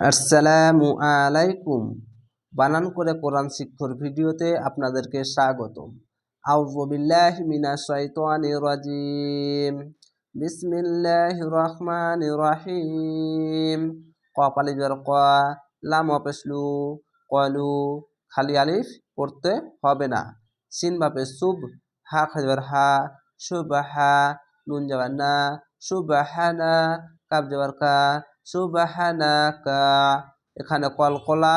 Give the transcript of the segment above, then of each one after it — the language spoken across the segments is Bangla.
আসসালামু আলাইকুম। বানান করে কোরআন শিক্ষার ভিডিওতে আপনাদেরকে স্বাগতম। আউযু বিল্লাহি মিনাশ শাইতানির রাজিম। বিসমিল্লাহির রহমানির রহিম। কফ আলিফ জবর ক, লাম অপেশলু, কলু, খালি আলিফ পড়তে হবে না। সিন বাপে সুব, হা খাজবার হা সুবহা নুন যাবার না সুবহানা কাব যাবার কা সুবাহানাকা। এখানে কলকলা,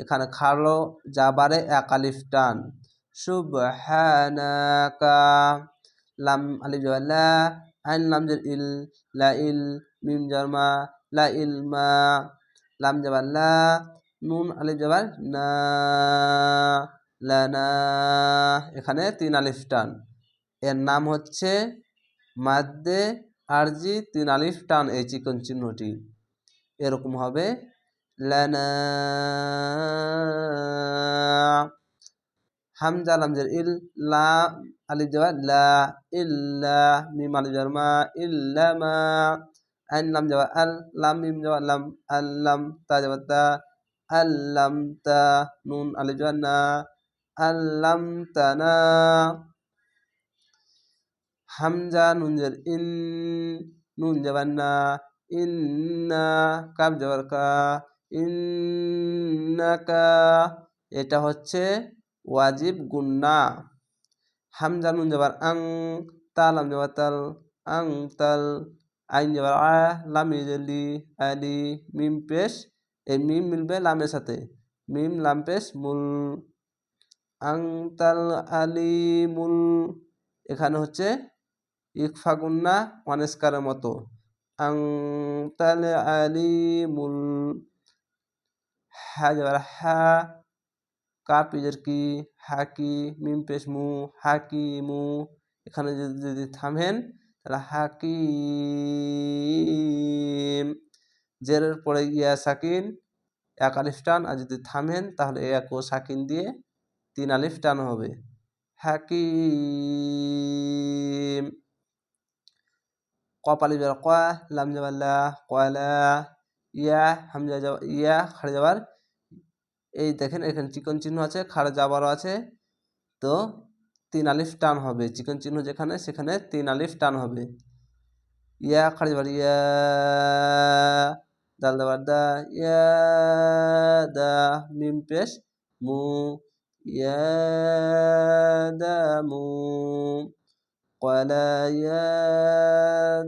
এখানে খালো যাবারে এক টান। লাম ইল মিম লা লাম নুন না। এখানে তিন আলিফ টান। এর নাম হচ্ছে মাদ্দে আরজি তিন আলিফ টান এই চিকন চিহ্নটি। এরকম হবে। লানা হামজা লামজের ইল, লা আলিফ জবা লা ইল্লা মিম আলিফ জবর মা ইল্লা মা আইন লাম জবা আল লাম মিম জবা লাম আল্লাম তা জবা তা আল্লাম তা, নুন আলিফ জবা না আল্লাম তানা হামজা নুনজের ইন, নুন জবান না। ইন্না কাব জবর কা ইন্নাকা এটা হচ্ছে ওয়াজিব গুন্না হামজা নুন জবার আং তালাম জবার তাল, আং তাল, আইন জবার আ, লাম ইজলি আলি মিম পেশ, এই মিম মিলবে লামের সাথে। মিম লাম পেশ মূল, আং তাল আলি মূল, এখানে হচ্ছে ইকফা গুন্না অনেস্কারের মতো। আংতাল আলিমুল হা যাবার হা কাপ ইজের কি হাকি মিম পেশ মু হাকিমু এখানে যদি থামেন, তাহলে হাকিম। জেরের পরে ইয়া সাকিন, এক আলিফ টান, আর যদি থামেন, তাহলে এক ও সাকিন দিয়ে তিন আলিফ টান হবে। হাকিম। কপালি যাবার কয়া লাম যাবার লা কয়লা ইয়া হামজা যাবার ইয়া খাড়ে যাবার এই দেখেন, এখানে চিকন চিহ্ন আছে খাড়ে যাবারও আছে। তো তিন আলিফ টান হবে, চিকন চিহ্ন যেখানে, সেখানে তিন আলিফ টান হবে। ইয়া খাড়ে যাবার ইয়া, দাল দাবার দা, ইয়া, দা, মিম পেশ, মু, ইয়া, দা, মু। কয়লা ইয়া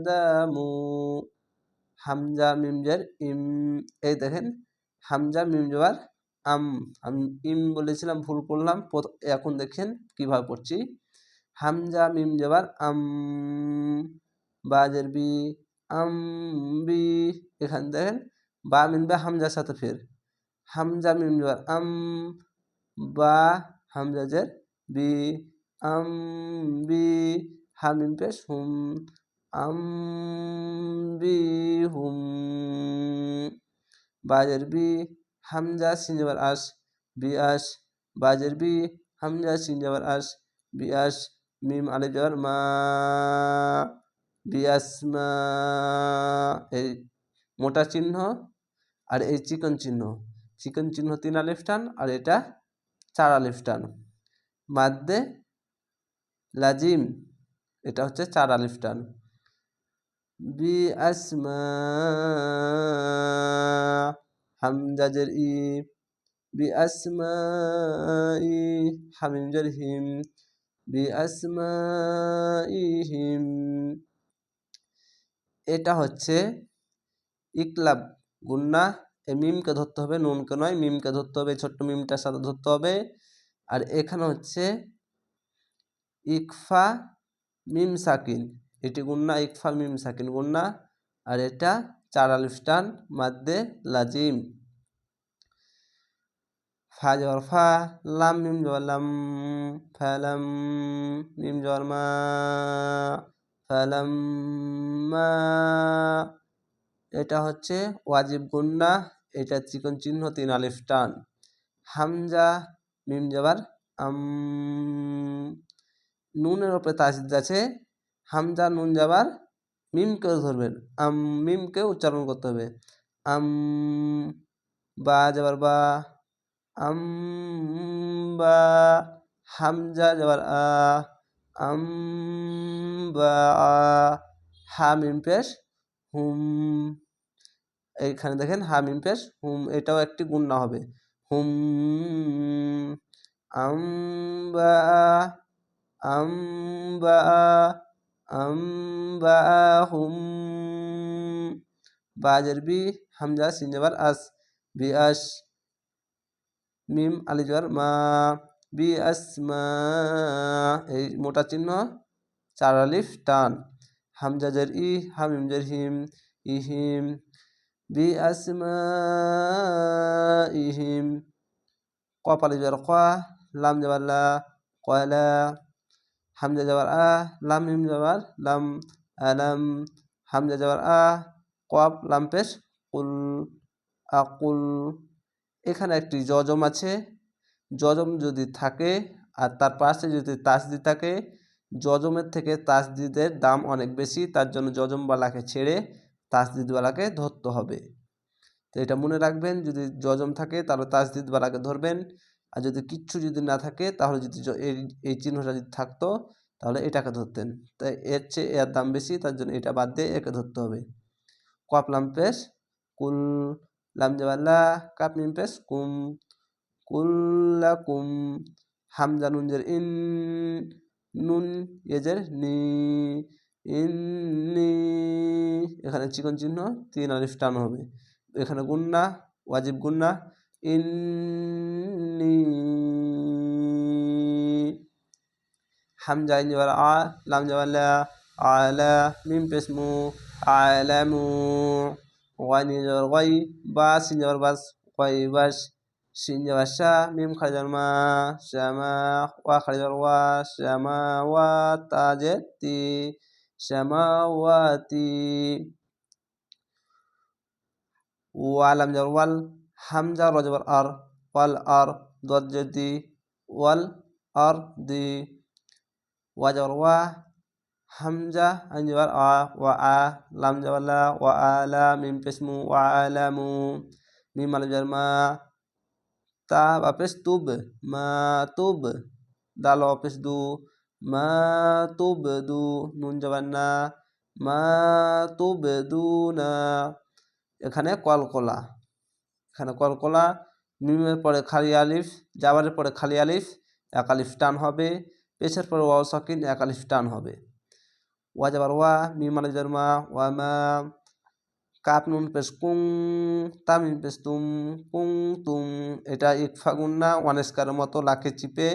দামু হামজা মিমজের ইম এই দেখেন হামজা মিম জবার আম আমি ইম বলেছিলাম, ভুল করলাম এখন দেখেন কীভাবে পড়ছি। হামজা মিম জবার আম বাজের বি আম বি, এখানে দেখেন বা মিনবে হামজার সাথে ফের। হামজা মিম জবার আম বা হামজাজের বি আম বি হামিম পেশ হুম আম্বিহুম। বাজের বি হামজা সিনজাবার আস, বি আস বাজের বি হামজা সিনজাবার আস, বি আস মিম আলে যাবার মা বিয়াসমা এই মোটা চিহ্ন আর এই চিকন চিহ্ন। চিকন চিহ্ন তিন আলিফ টান আর এটা চার আলিফ টান। মাদ্দে লাজিম। এটা হচ্ছে চার আলিফ টান। বি আসমা হামজাজের ই। বি আসমা ই হিম। বি আসমা হিম। এটা হচ্ছে ইকলাব। গুন্না এই মিমকে ধরতে হবে, নুনকে নয়, মিমকে ধরতে হবে ছোট্ট মিমটার সাথে ধরতে হবে। আর এখানে হচ্ছে ইকফা মিম সাকিন। এটি গুন্না ইকফা মিম সাকিন গুন্না। আর এটা চার আলিফটান মাদ্দে লাজিম। ফা জবর ফা, লাম, মিম জবর লাম ফালাম মিম জবর মা ফালাম মা। এটা হচ্ছে ওয়াজিব গুন্না। এটা চিকন চিহ্ন তিন আলিফ টান। হামজা, মিম জবার আম। নুনের ওপরে তাজিদ আছে, হামজা নুন যাবার, মিমকে ধরবেন আম, মিমকে উচ্চারণ করতে হবে, আম, বা যাবার বা, আম, বা, হামজা যাবার আ, আম, বা হামিম পেশ, হুম এইখানে দেখেন হামিম পেশ, হুম, এটাও একটি গুণনা হবে, হুম, আম, বা হুম বাজের বি হামজা যাবার আস বি আস মিম আলি মা বি আসমা এই মোটা চিহ্ন চার আলিফ টান হামজা জের ই হামিম জের হিম ইহিম বি আসমা ইহিম কপালি যাবার ক লাম যাবার লা কয়লা হামজা যাবার আ, লাম মিম যাবার লাম আলাম হামজা যাবার আ কপ লাম পেশ, কুল আকুল এখানে একটি জজম আছে। জজম যদি থাকে আর তার পাশে যদি তাসদি থাকে, জজমের থেকে তাসদিদের দাম অনেক বেশি, তার জন্য জজমওয়ালাকে ছেড়ে তাসদিদওয়ালাকে ধরতে হবে। তো এটা মনে রাখবেন, যদি জজম থাকে তাহলে তাসদিদওয়ালাকে ধরবেন। আর যদি কিচ্ছু যদি না থাকে, তাহলে যদি এই চিহ্নটা যদি থাকতো, তাহলে এটাকে ধরতেন। তাই এর চেয়ে এর দাম বেশি, তার জন্য এটা বাদ দিয়ে একে ধরতে হবে। কপ লাম পেশ কুল লাম কাপ মিম পেশ কুম কুল্লাকুম হামজা নুনজের ইন, নুন এজের নি ইন্নি এখানে চিকন চিহ্ন, তিন আলিফ টান হবে। এখানে গুন্না, ওয়াজিব গুন্না ইন্নি হামজা ইন যাবার আ লাম যাবার লা আলা মিম পেসমু আলামু ওয়ানি যাবার গাই বা সিন যাবার বাস গাই বাস সিন যাবার শা মিম খালি যাবার মা শ্যামা ওয়া খালি যাবার ওয়া শ্যামা ওয়া তাজেতি শ্যামাওয়াতি ওয়ালাম যাবার ওয়াল হামজা রজবার আর ওয়াল আর দজ্জতি ওয়াল আর দি ওয়া যাবার ওয়া, হামজা, আইন যাবার আ, ওয়া আ, লাম যাবার লা, ওয়া আলা মিম পেসমু ওয়া আলামু মিম আলিফ যাবার মা, তা বাপেস তুব, মা তুব দাল অপেস দু, মা তুব দু, নুন যাবার না, মা তুব দু না, এখানে কলকলা এখানে কলকলা মিমের পরে খালি আলিফ জাবারের পরে খালি আলিফ, এক আলিফ টান হবে পেশের পরে ওয়াও সাকিন, এক আলিফ টান হবে। ওয়া যাবার ওয়া, মিম আলিফ মা, ওয়া মা কাপ নুন, পেশ, কুং, তামিম, পেশ, তুম, কুং, তুম, এটা ইকফা না ওয়ানেস্কারের মতো লাখে চিপে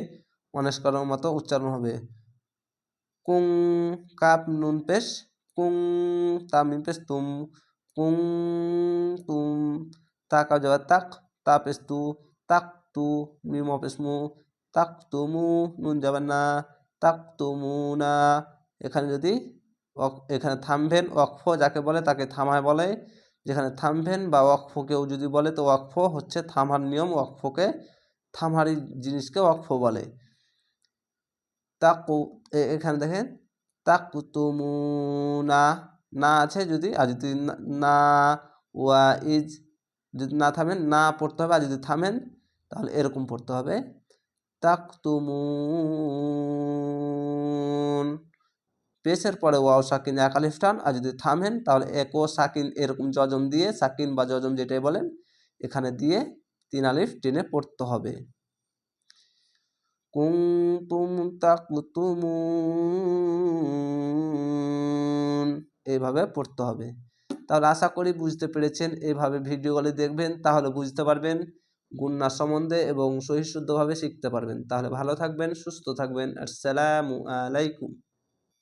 ওয়ানেস্কারের মতো উচ্চারণ হবে। কুং কাপ নুন, পেশ, কুং, তামিম, পেশ, তুম, কুং তাক তাক তা পেশ তু তাক তু মিম পেশ মু তাক তুমু নুন যাবেন না তাক তুমু না এখানে যদি এখানে থামবেন অক্ফ যাকে বলে তাকে থামায় বলে। যেখানে থামবেন বা অক্ফ কেউ যদি বলে, তো অক্ফ হচ্ছে থামার নিয়ম অক্ফকে থামারি জিনিসকে অক্ফ বলে। তাকু এখানে দেখেন তাকুতুমুনা না আছে যদি, আর যদি না, ওয়া ইজ যদি না থামেন, না পড়তে হবে, আর যদি থামেন, তাহলে এরকম পড়তে হবে। তাকতুমুন। পেশের পরে ওয়াও সাকিন এক আলিফ টান, আর যদি থামেন, তাহলে এক ও সাকিন এরকম জজম দিয়ে, সাকিন বা জজম যেটাই বলেন, এখানে দিয়ে তিন আলিফ টেনে পড়তে হবে। কুন্তুম তাকতুমুন। এইভাবে পড়তে হবে। তাহলে আশা করি বুঝতে পেরেছেন। এইভাবে ভিডিওগুলি দেখবেন, তাহলে বুঝতে পারবেন গুন্না সম্বন্ধে এবং সহিষ্ণুদ্ধভাবে শিখতে পারবেন। তাহলে ভালো থাকবেন, সুস্থ থাকবেন। আসসালামু আলাইকুম।